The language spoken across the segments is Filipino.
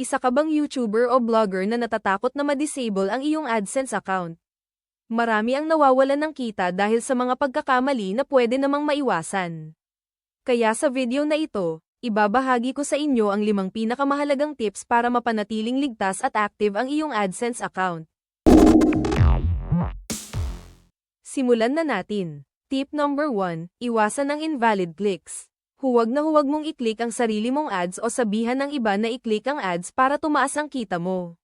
Isa ka bang YouTuber o blogger na natatakot na ma-disable ang iyong AdSense account? Marami ang nawawalan ng kita dahil sa mga pagkakamali na pwede namang maiwasan. Kaya sa video na ito, ibabahagi ko sa inyo ang limang pinakamahalagang tips para mapanatiling ligtas at active ang iyong AdSense account. Simulan na natin. Tip number 1, iwasan ang invalid clicks. Huwag na huwag mong i-click ang sarili mong ads o sabihan ng iba na i-click ang ads para tumaas ang kita mo.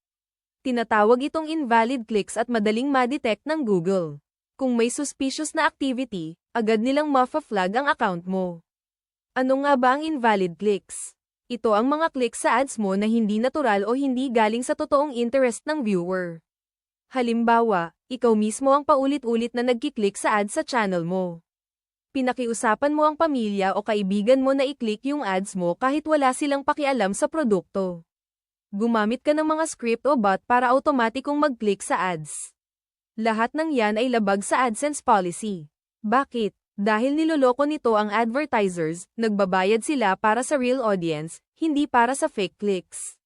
Tinatawag itong invalid clicks at madaling ma-detect ng Google. Kung may suspicious na activity, agad nilang ma-flag ang account mo. Ano nga ba ang invalid clicks? Ito ang mga clicks sa ads mo na hindi natural o hindi galing sa totoong interest ng viewer. Halimbawa, ikaw mismo ang paulit-ulit na nagkiklik sa ads sa channel mo pinakiusapan mo ang pamilya o kaibigan mo na i-click yung ads mo kahit wala silang pakialam sa produkto. Gumamit ka ng mga script o bot para automatikong mag-click sa ads. Lahat ng yan ay labag sa AdSense policy. Bakit? Dahil niloloko nito ang advertisers, nagbabayad sila para sa real audience, hindi para sa fake clicks.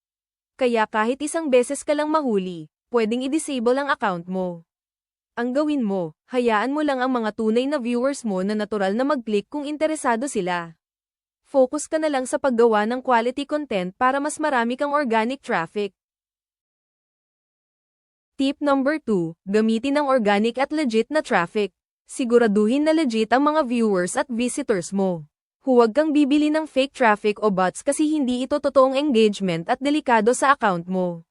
Kaya kahit isang beses ka lang mahuli, pwedeng i-disable ang account mo. Ang gawin mo, hayaan mo lang ang mga tunay na viewers mo na natural na mag-click kung interesado sila. Focus ka na lang sa paggawa ng quality content para mas marami kang organic traffic. Tip number 2, gamitin ang organic at legit na traffic. Siguraduhin na legit ang mga viewers at visitors mo. Huwag kang bibili ng fake traffic o bots kasi hindi ito totoong engagement at delikado sa account mo.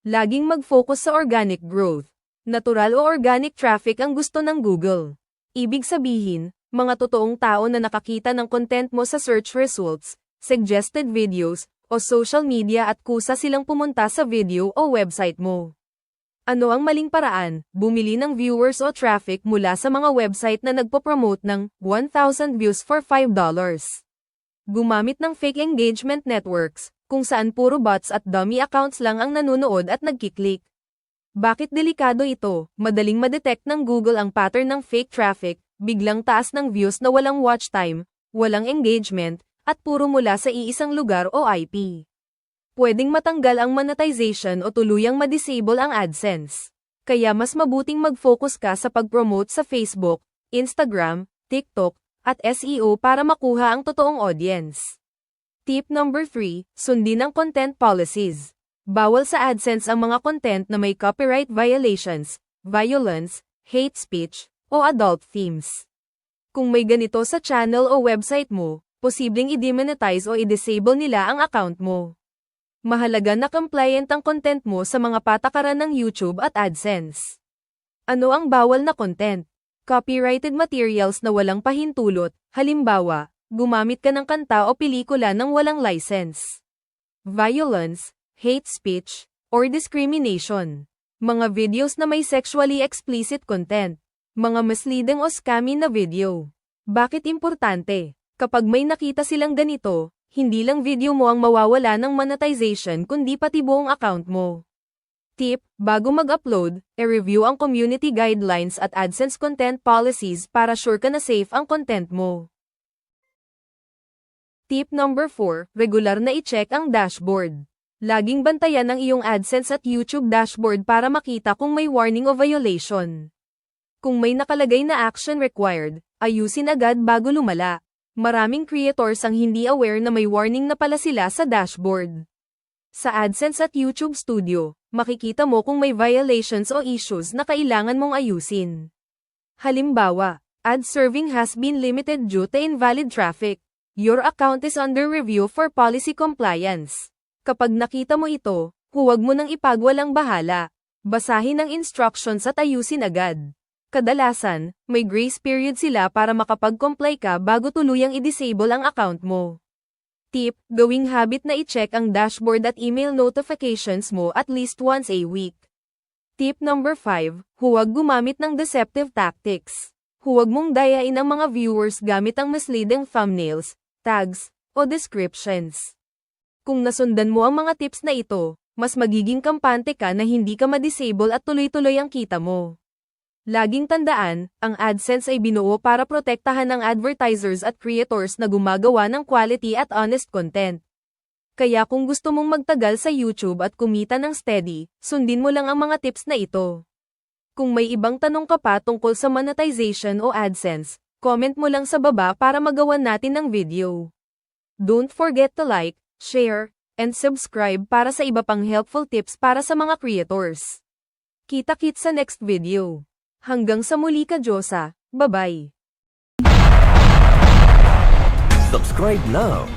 Laging mag-focus sa organic growth. Natural o organic traffic ang gusto ng Google. Ibig sabihin, mga totoong tao na nakakita ng content mo sa search results, suggested videos, o social media at kusa silang pumunta sa video o website mo. Ano ang maling paraan? Bumili ng viewers o traffic mula sa mga website na nagpo-promote ng 1,000 views for $5. Gumamit ng fake engagement networks, kung saan puro bots at dummy accounts lang ang nanonood at nagkiklik. Bakit delikado ito? Madaling ma-detect ng Google ang pattern ng fake traffic, biglang taas ng views na walang watch time, walang engagement, at puro mula sa iisang lugar o IP. Pwedeng matanggal ang monetization o tuluyang ma-disable ang AdSense. Kaya mas mabuting mag-focus ka sa pag-promote sa Facebook, Instagram, TikTok, at SEO para makuha ang totoong audience. Tip number 3, sundin ang content policies. Bawal sa AdSense ang mga content na may copyright violations, violence, hate speech, o adult themes. Kung may ganito sa channel o website mo, posibleng i-demonetize o i-disable nila ang account mo. Mahalaga na compliant ang content mo sa mga patakaran ng YouTube at AdSense. Ano ang bawal na content? Copyrighted materials na walang pahintulot, halimbawa, gumamit ka ng kanta o pelikula ng walang license. Violence, hate speech, or discrimination. Mga videos na may sexually explicit content. Mga misleading o scammy na video. Bakit importante? Kapag may nakita silang ganito, hindi lang video mo ang mawawala ng monetization kundi pati buong account mo. Tip, bago mag-upload, e-review ang community guidelines at AdSense content policies para sure ka na safe ang content mo. Tip number 4, regular na i-check ang dashboard. Laging bantayan ang iyong AdSense at YouTube dashboard para makita kung may warning o violation. Kung may nakalagay na action required, ayusin agad bago lumala. Maraming creators ang hindi aware na may warning na pala sila sa dashboard. Sa AdSense at YouTube Studio, makikita mo kung may violations o issues na kailangan mong ayusin. Halimbawa, ad serving has been limited due to invalid traffic. Your account is under review for policy compliance. Kapag nakita mo ito, huwag mo nang ipagwalang bahala. Basahin ang instructions at ayusin agad. Kadalasan, may grace period sila para makapag-comply ka bago tuluyang i-disable ang account mo. Tip, gawing habit na i-check ang dashboard at email notifications mo at least once a week. Tip number 5, huwag gumamit ng deceptive tactics. Huwag mong dayain ang mga viewers gamit ang misleading thumbnails, tags, o descriptions. Kung nasundan mo ang mga tips na ito, mas magiging kampante ka na hindi ka ma-disable at tuloy-tuloy ang kita mo. Laging tandaan, ang AdSense ay binuo para protektahan ang advertisers at creators na gumagawa ng quality at honest content. Kaya kung gusto mong magtagal sa YouTube at kumita ng steady, sundin mo lang ang mga tips na ito. Kung may ibang tanong ka pa tungkol sa monetization o AdSense, comment mo lang sa baba para magawan natin ng video. Don't forget to like, share, and subscribe para sa iba pang helpful tips para sa mga creators. Kita-kit sa next video. Hanggang sa muli ka Diyosa, bye-bye. Subscribe now